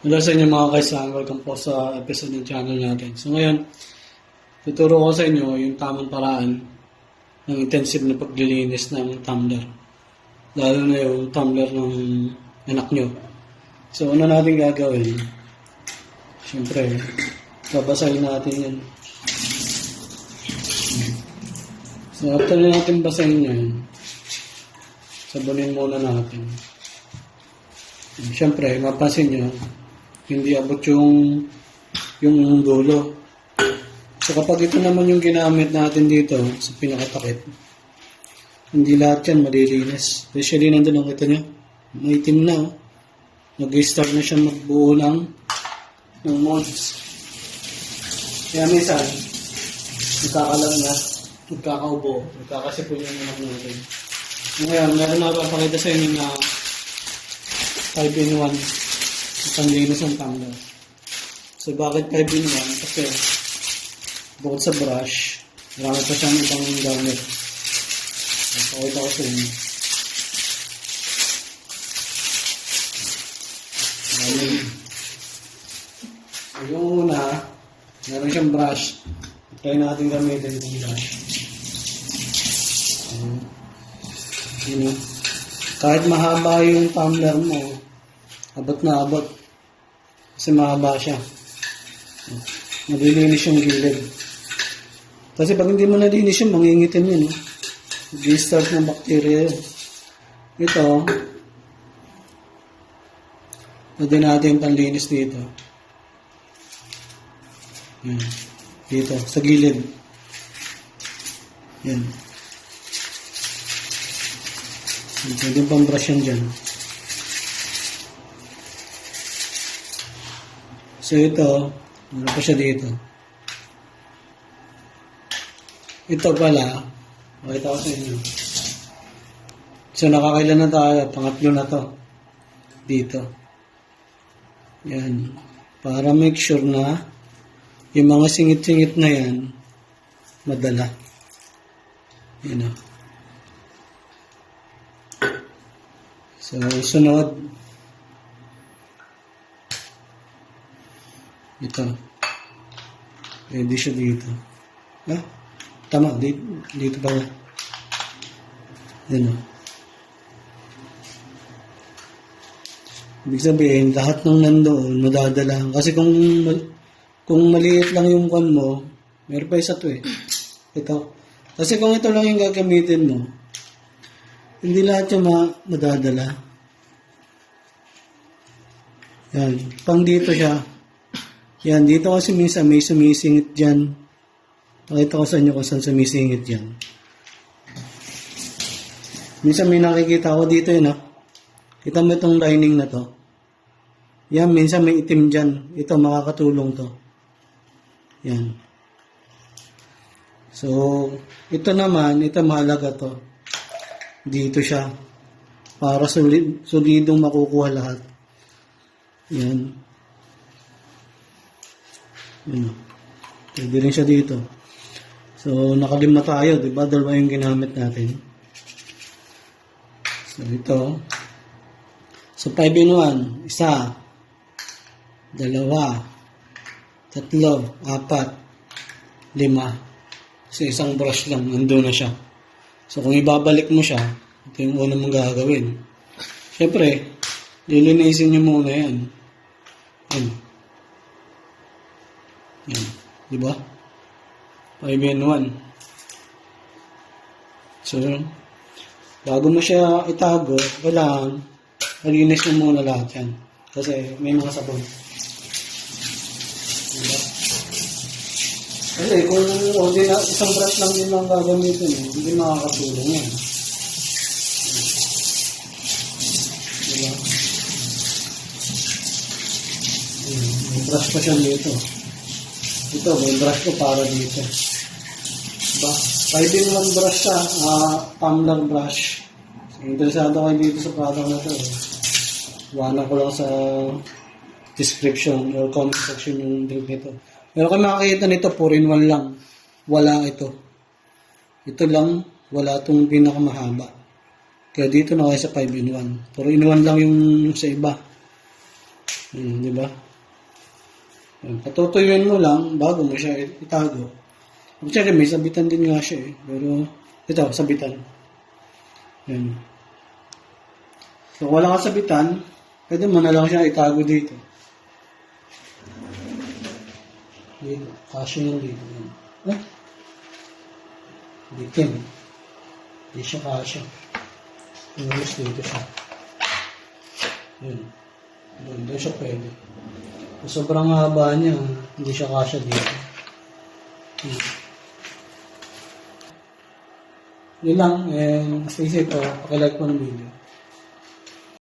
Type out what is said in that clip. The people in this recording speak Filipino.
Hello sa inyo mga kaisan, welcome po sa episode ng channel natin. So ngayon, tuturo ko sa inyo yung tamang paraan ng intensive na paglilinis ng tumbler. Lalo na yung tumbler ng anak nyo. So ano natin gagawin? Siyempre, babasahin natin yan. So after na natin basahin yan, sabunin muna natin. Siyempre, mapansin nyo, hindi abot yung yung dulo. So kapag ito naman yung ginamit natin dito sa pinakatakip, hindi lahat yan malilinis. Especially nandun ang kita nyo, maitim na. oh. Nag-start na siya magbuo ng, ng molds. Kaya minsan, nagkakalang na, nagkakaubo, nagkakasipon yung anak natin. Ngayon, meron na papakita sa inyo na 5 in 1 panlinis ng tumbler. So, bakit 5 in 1? Kasi, bukod sa brush, marami pa siyang ibang gamit. Pakita ko sa inyo. Marami. Yung una, meron siyang brush. Try natin gamitin itong brush. Yun. Kahit mahaba yung tumbler mo, abot na abot. Kasi mahaba siya. Nalilinis yung gilid. Kasi pag hindi mo nalinis yun, mangingitim yun. No? Mag-start ng bacteria yun. Ito, pwede natin panlinis dito. Yan. Dito, sa gilid. Yan. Pwede pang brush yan dyan. So ito, ano pa siya dito? Ito pala, makita ko sa inyo. So nakakailan na tayo, pangatlo na to. Dito. Yan. Para make sure na yung mga singit-singit na yan, madala. Yan o. So, sunod. Ito. Pwede siya dito. Ah, tama. Dito, dito pala. Yan o. Ibig sabihin, lahat ng nandoon, madadala. Kasi kung kung maliit lang yung kwan mo, meron pa isa to eh. Ito. Kasi kung ito lang yung gagamitin mo, hindi lahat yung ma- madadala. Yan. Pang dito siya. Yan. Dito kasi minsan may sumisingit dyan. Pakita ko sa inyo kung saan sumisingit dyan. Minsan may nakikita ako dito yun, ah. Kita mo itong lining na to. Yan, minsan may itim dyan. Ito, makakatulong to. Yan. So, ito naman, ito mahalaga to. Dito siya. Para solid, solidong makukuha lahat. Yan. Yan. o. Pwede rin siya dito. So, nakalima tayo, di ba? Dalawa yung ginamit natin. So, ito. So, 5 in 1. Isa. Dalawa. Tatlo. Apat. Lima. So, isang brush lang. Nandun na siya. So, kung ibabalik mo siya, ito yung una mong gagawin. Siyempre, lilinisin nyo muna yan. Yan. Yan. Di ba? 5 in 1. So, bago mo siya itago, kailangan malinis mo muna lahat yan. Kasi may mga sabon. Diba? Kasi kung hindi na, isang brush lang din lang gagamitin, eh, hindi makakatulong yan. Diba? May brush pa siya dito. Ito, may brush ko para dito. Diba? Pwede naman brush siya, ah, tumbler brush. Interesado kayo dito sa product na to. Eh. Iwanan ko lang sa description or comment section yung link nito. Pero kung makakita nito, 4 in 1 lang. Wala ito. Ito lang, wala itong pinakamahaba. Kaya dito na kayo sa 5 in 1. 4 in 1 lang yung sa iba. Hmm, di ba? Patutuyuin mo lang bago mo siya itago. Actually, may sabitan din nga siya eh. Pero, ito, sabitan. Yan. So, wala ka sabitan, pwede mo na lang siya itago dito. Dito. Kasya yung dito. Yan. Eh? Yan. Hindi siya kasya. Inulis dito siya. Yan. Doon, doon siya pwede. Sobrang haba niya, hindi siya kasya dito. Hmm. Yun lang, and stay safe. Pakilike po ng video.